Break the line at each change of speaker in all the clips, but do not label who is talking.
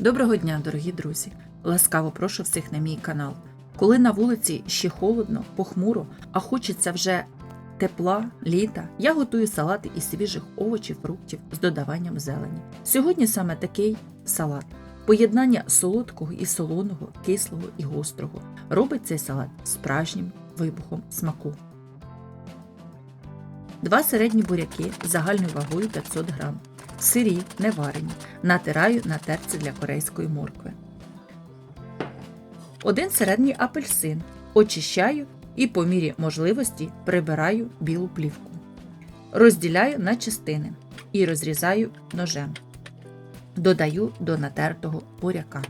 Доброго дня, дорогі друзі! Ласкаво прошу всіх на мій канал. Коли на вулиці ще холодно, похмуро, а хочеться вже тепла, літа, я готую салати із свіжих овочів, фруктів з додаванням зелені. Сьогодні саме такий салат. Поєднання солодкого і солоного, кислого і гострого робить цей салат справжнім вибухом смаку. Два середні буряки загальною вагою 500 г. Сирі, не варені. Натираю на терці для корейської моркви. Один середній апельсин. Очищаю і по мірі можливості прибираю білу плівку. Розділяю на частини і розрізаю ножем. Додаю до натертого буряка.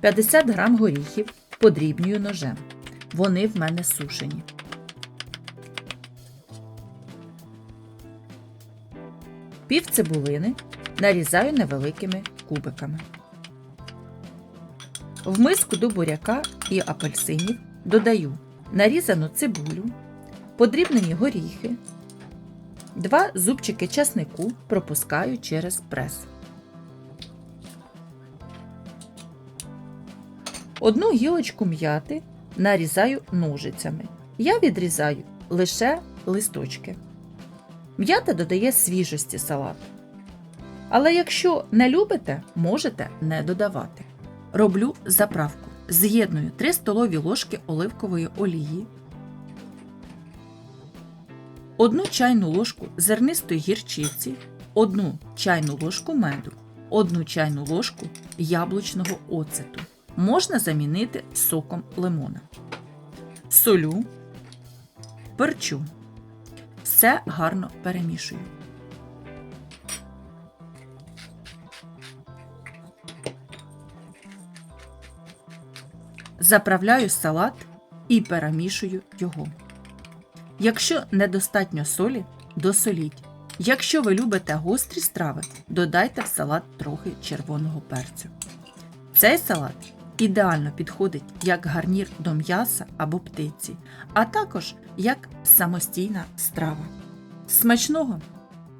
50 г горіхів подрібнюю ножем. Вони в мене сушені. Пів цибулини нарізаю невеликими кубиками. В миску до буряка і апельсинів додаю нарізану цибулю, подрібнені горіхи, два зубчики часнику пропускаю через прес. Одну гілочку м'яти нарізаю ножицями. Я відрізаю лише листочки. М'ята додає свіжості салату. Але якщо не любите, можете не додавати. Роблю заправку. З'єдную 3 столові ложки оливкової олії, 1 чайну ложку зернистої гірчиці, 1 чайну ложку меду, 1 чайну ложку яблучного оцету. Можна замінити соком лимона. Солю, перчу. Все гарно перемішую. Заправляю салат і перемішую його. Якщо недостатньо солі, досоліть. Якщо ви любите гострі страви, додайте в салат трохи червоного перцю. Цей салат ідеально підходить як гарнір до м'яса або птиці, а також як самостійна страва. Смачного!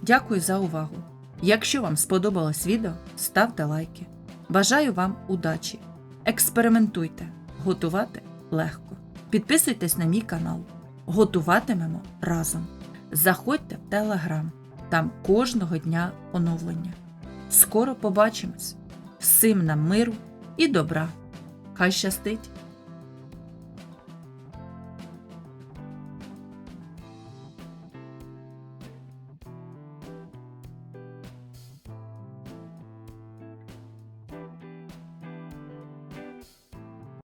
Дякую за увагу! Якщо вам сподобалось відео, ставте лайки. Бажаю вам удачі! Експериментуйте, готувати легко. Підписуйтесь на мій канал. Готуватимемо разом. Заходьте в телеграм, там кожного дня оновлення. Скоро побачимось! Всім нам миру і добра! Хай щастить!